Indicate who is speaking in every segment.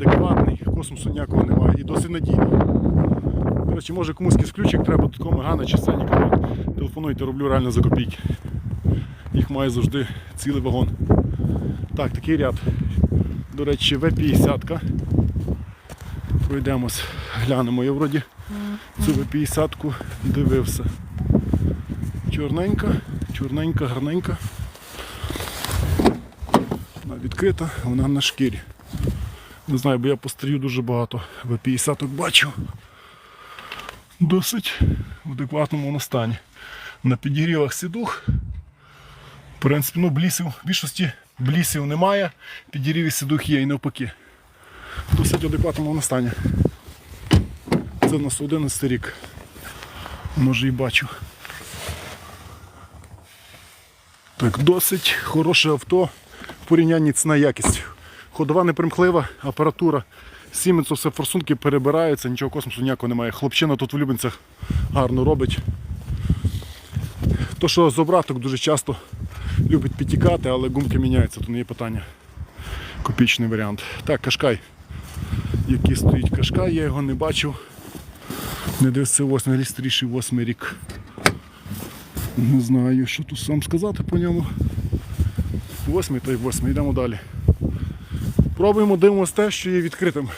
Speaker 1: адекватний, космосу ніякого немає і досить надійний. До речі, може комусь ключик треба до такого Мегана чи Сеніка. Телефонуйте, роблю реально за копійки. Їх має завжди цілий вагон. Так, такий ряд. До речі, В-50. Пройдемось, глянемо. Я вроді цю В-50 дивився. Чорненька, чорненька, гарненька. Вона відкрита, вона на шкірі. Не знаю, бо я пострію дуже багато В-50 бачу. Досить в адекватному стані. На підігрівах сідух. В принципі, ну, блісів, в більшості блісів немає, підігріві сідух є і навпаки. Досить в адекватному стані. Це в нас 11 рік. Може і бачу. Так, досить хороше авто в порівнянні ціна якість. Ходова непримхлива, апаратура. Сіменсу все форсунки перебираються, нічого космосу ніякого немає. Хлопчина тут в Любенцях гарно робить. То, що з обраток дуже часто любить підтікати, але гумки міняються, то не є питання. Копічний варіант. Так, кашкай. Який стоїть кашкай, я його не бачив. Не це восьмий рік, старіший восьмий рік. Не знаю, що тут сам сказати по ньому. Восьмий та й восьмий, йдемо далі. Пробуємо дивимося те, що є відкритим.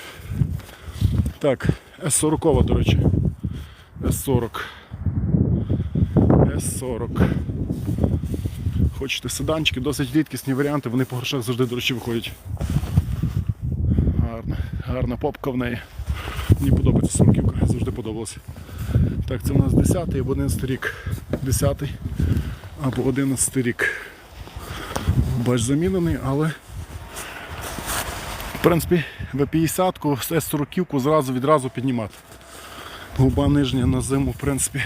Speaker 1: Так, С40, до речі. С40. С40. Хочете седанчики, досить рідкісні варіанти, вони по грошах завжди, до речі, виходять. Гарна, гарна попка в неї. Мені подобається сумківка, завжди подобалося. Так, це у нас 10 й або 11 рік. 10 й або 11 рік. Бач замінений, але в принципі В50-ку, с 40 ку зразу відразу піднімати. Губа нижня на зиму, в принципі.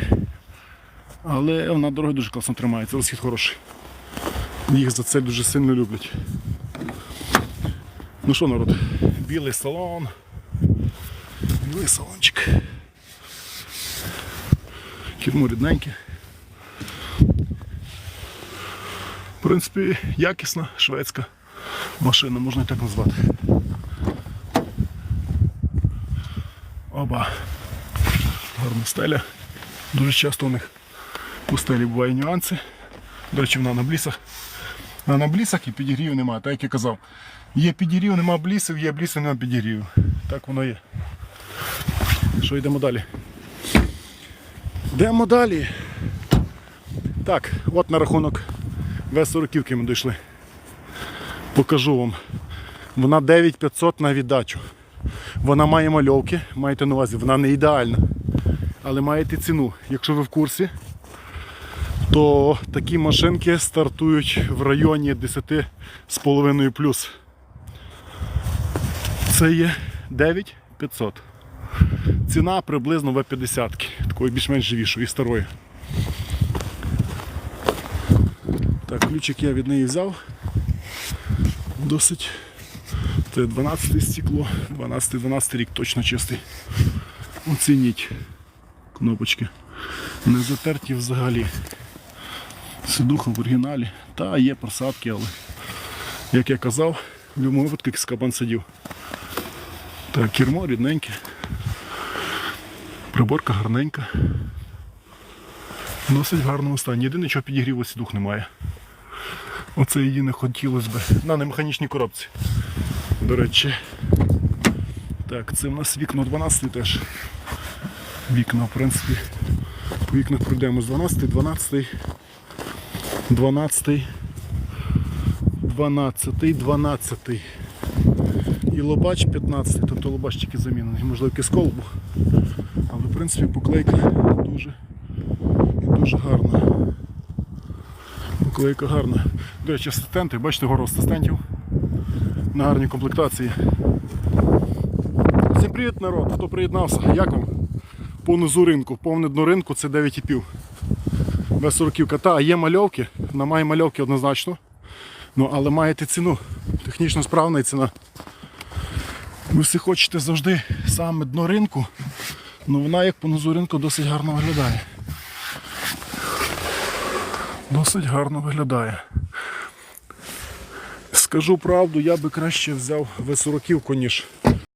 Speaker 1: Але вона дорога дуже класно тримається, розхід хороший. Їх за це дуже сильно люблять. Ну що, народ, білий салон. Білий салончик. Кермо рідненьке. В принципі, якісна шведська машина, можна і так назвати. Оба. Гарна стеля. Дуже часто у них у стелі бувають нюанси. До речі, вона на блісах. А на блісах і підігрівів немає, так як я казав. Є підігрів, нема блісів, є блісів, нема підігрівів. Так воно є. Що йдемо далі? Йдемо далі. Так, от на рахунок В40 ми дійшли. Покажу вам. Вона 9500 на віддачу. Вона має мальовки, маєте на увазі, вона не ідеальна. Але маєте ціну. Якщо ви в курсі, то такі машинки стартують в районі 10,5 плюс. Це є 9500. Ціна приблизно В50, такої більш-менш живішої, старої. Так, ключик я від неї взяв. Досить. Це 12 стекло, 12-12 рік точно чистий. Оцініть кнопочки. Не затерті взагалі. Сидуха в оригіналі. Та є просадки, але як я казав, в будь-якому випадку кабан сидів. Так, кермо рідненьке. Приборка гарненька. Досить в гарному стані. Єдине, що підігріву сідух немає. Оце єдине хотілося б. На немеханічній коробці. До речі. Так, це в нас вікно 12 теж. Вікна, в принципі. По вікнах пройдемо з 12, 12, 12, 12, 12. І лобач 15, тобто лобач тільки замінений. Можливо, якийсь колбу. Але в принципі поклейка дуже і дуже гарна. Поклейка гарна. До речі, асистенти, бачите гору асистентів на гарній комплектації. Всім привіт народ, хто приєднався. Як вам? По низу ринку, повне дно ринку це 9,5. Без 40 Та, є мальовки, вона має мальовки однозначно. Ну, але маєте ціну. Технічно справна ціна. Ви всі хочете завжди саме дно ринку, але вона як по низу ринку досить гарно виглядає. Досить гарно виглядає. Скажу правду, я би краще взяв В40, ніж